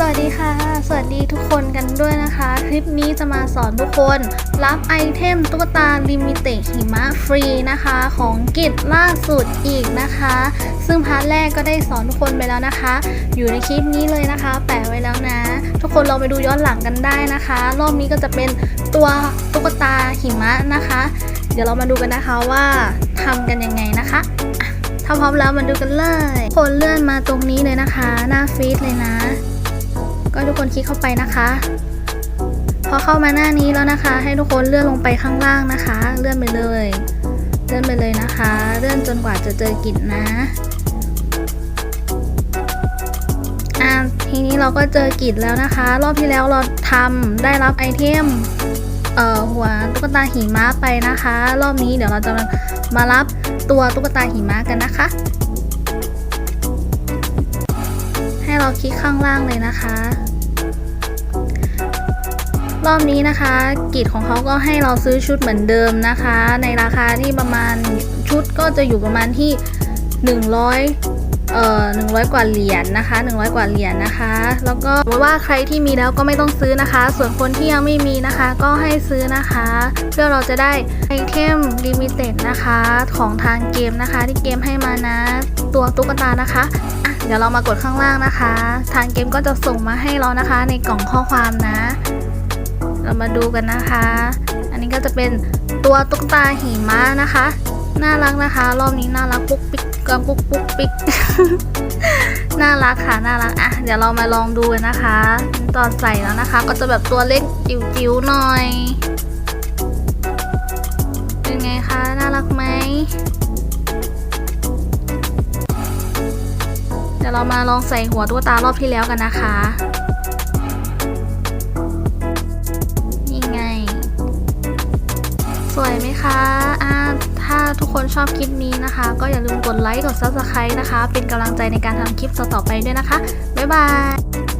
สวัสดีค่ะ สวัสดีทุกคนกันด้วยนะคะ คลิปนี้จะมาสอนทุกคน รับไอเทมตุ๊กตาลิมิเต็ดหิมะฟรีนะคะ ของกิจล่าสุดอีกนะคะ ซึ่งพาร์ทแรกก็ได้สอนทุกคนไปแล้วนะคะ อยู่ในคลิปนี้เลยนะคะ แปะไว้แล้วนะ ทุกคนลองไปดูย้อนหลังกันได้นะคะ รอบนี้ก็จะเป็นตัวตุ๊กตาหิมะนะคะ เดี๋ยวเรามาดูกันนะคะว่าทำกันยังไงนะคะถ้าพร้อมแล้วมาดูกันเลย คนเลื่อนมาตรงนี้เลยนะคะ หน้าฟีดเลยนะ ทุกคนคลิกเข้าไปนะคะ พอเข้ามาหน้านี้แล้วนะคะ ให้ทุกคนเลื่อนลงไปข้างล่างนะคะ เลื่อนไปเลย เลื่อนไปเลยนะคะ เลื่อนจนกว่าจะเจอกิจนะอะทีนี้เราก็เจอกิจแล้วนะคะ รอบที่แล้วเราทำได้รับไอเทมเอ่อหัวตุ๊กตาหิมะไปนะคะ รอบนี้เดี๋ยวเราจะมารับตัวตุ๊กตาหิมะกันนะคะ ให้เราคลิกข้างล่างเลยนะคะ รอบนี้นะคะกิจของเขาก็ให้เราซื้อชุดเหมือนเดิมนะคะ ในราคาที่ประมาณชุดก็จะอยู่ประมาณที่ 100เอ่อ100 กว่าเหรียญนะคะ 100 กว่าเหรียญนะคะ แล้วก็ว่าใครที่มีแล้วก็ไม่ต้องซื้อนะคะ ส่วนคนที่ยังไม่มีนะคะ ก็ให้ซื้อนะคะ เพื่อเราจะได้ไอเทมลิมิเต็ดนะคะของทางเกมนะคะ ที่เกมให้มานะตัวตุ๊กตานะคะอะเดี๋ยวเรามากดข้างล่างนะคะ ทางเกมก็จะส่งมาให้เรานะคะในกล่องข้อความนะ เรามาดูกันนะคะ อันนี้ก็จะเป็นตัวตุ๊กตาหิมะนะคะ น่ารักนะคะ รอบนี้น่ารักปุ๊กปิ๊กกับปุ๊กปุ๊กปิ๊กน่ารักค่ะน่ารักอะเดี๋ยวเรามาลองดูกันนะคะ ตอนใส่แล้วนะคะ ก็จะแบบตัวเล็กจิ๋วๆหน่อยเป็นไงคะน่ารักไหมเดี๋ยวเรามาลองใส่หัวตุ๊กตารอบที่แล้วกันนะคะ คะถ้าทุกคนชอบคลิปนี้นะคะ ก็อย่าลืมกดไลค์ กด subscribe นะคะ เป็นกำลังใจในการทำคลิปต่อๆไปด้วยนะคะ บ๊ายบาย